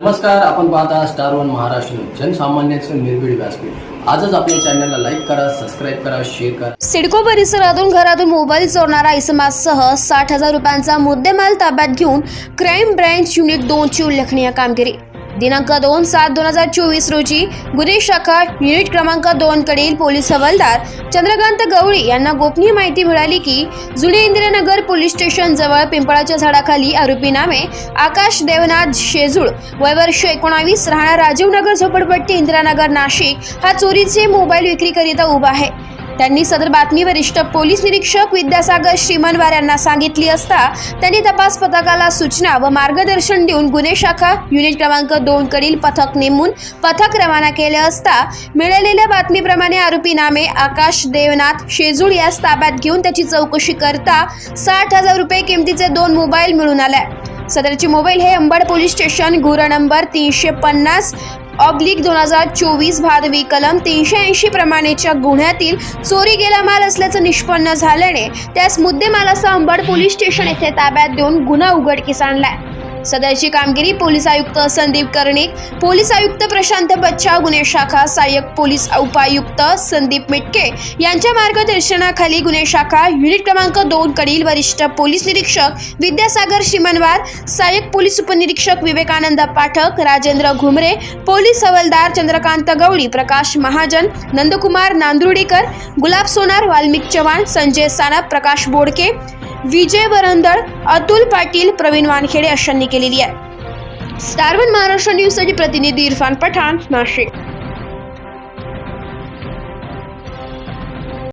नमस्कार आपण पाहता स्टार वन महाराष्ट्र न्यूज जनसामान्यांचे निर्भीड व्यासपीठ. आजच आपल्या चॅनलला लाईक करा सबस्क्राईब करा शेअर करा. सिडको परिसरातून घरातून मोबाईल चोरणारा इसमाससह साठ हजार रुपयांचा मुद्देमाल ताब्यात घेऊन क्राईम ब्रँच युनिट दोनची उल्लेखनीय कामगिरी. दिनांक दोन सात दोन हजार चोवीस रोजी गुन्हे शाखा युनिट क्रमांक दोन कडील पोलीस हवालदार चंद्रकांत गवळी यांना गोपनीय माहिती मिळाली की जुने इंदिरानगर पोलीस स्टेशन जवळ पिंपळाच्या झाडाखाली आरोपी नामे आकाश देवनाथ शेजूळ वय वर्ष एकोणावीस राहणार राजीवनगर झोपडपट्टी इंदिरानगर नाशिक हा चोरीचे मोबाईल विक्रीकरिता उभा आहे. त्यांनी सदर बातमी वरिष्ठ पोलीस निरीक्षक विद्यासागर श्रीमनवार यांना सांगितली असता त्यांनी तपास पथकाला सूचना व मार्गदर्शन देऊन गुन्हे शाखा युनिट क्रमांक दोन कडील पथक नेमून पथक रवाना केले असता मिळालेल्या बातमीप्रमाणे आरोपी नामे आकाश देवनाथ शेजूळ यास ताब्यात घेऊन त्याची चौकशी करता साठ हजार रुपये किमतीचे दोन मोबाईल मिळून आले. सदरचे मोबाईल हे अंबड पोलीस स्टेशन गुर नंबर तीनशे पन्नास ऑब्लिक दोन हजार चोवीस भादवी कलम तीनशे ऐंशी प्रमाणेच्या गुन्ह्यातील चोरी गेला माल असल्याचं निष्पन्न झाल्याने त्यास मुद्देमालाचा अंबड पोलीस स्टेशन येथे ताब्यात देऊन गुन्हा उघडकीस आणलाय. सदरची कामगिरी पोलीस आयुक्त संदीप कर्णिक पोलीस आयुक्त प्रशांत बच्चा गुन्हे शाखा सहाय्यक पोलीस उपायुक्त संदीप मिटके यांच्या मार्गदर्शनाखाली गुन्हे शाखा युनिट क्रमांक दोन कडील वरिष्ठ पोलीस निरीक्षक विद्यासागर शिमनवार सहाय्यक पोलीस उपनिरीक्षक विवेकानंद पाठक राजेंद्र घुमरे पोलीस हवालदार चंद्रकांत गवळी प्रकाश महाजन नंदकुमार नांदुर्डीकर गुलाब सोनार वाल्मिक चव्हाण संजय सानप प्रकाश बोडके विजय वरंदळ अतुल पाटील प्रवीण वानखेडे अशांनी केलेली आहे. स्टार वन महाराष्ट्र न्यूजसाठी प्रतिनिधी इरफान पठाण नाशिक.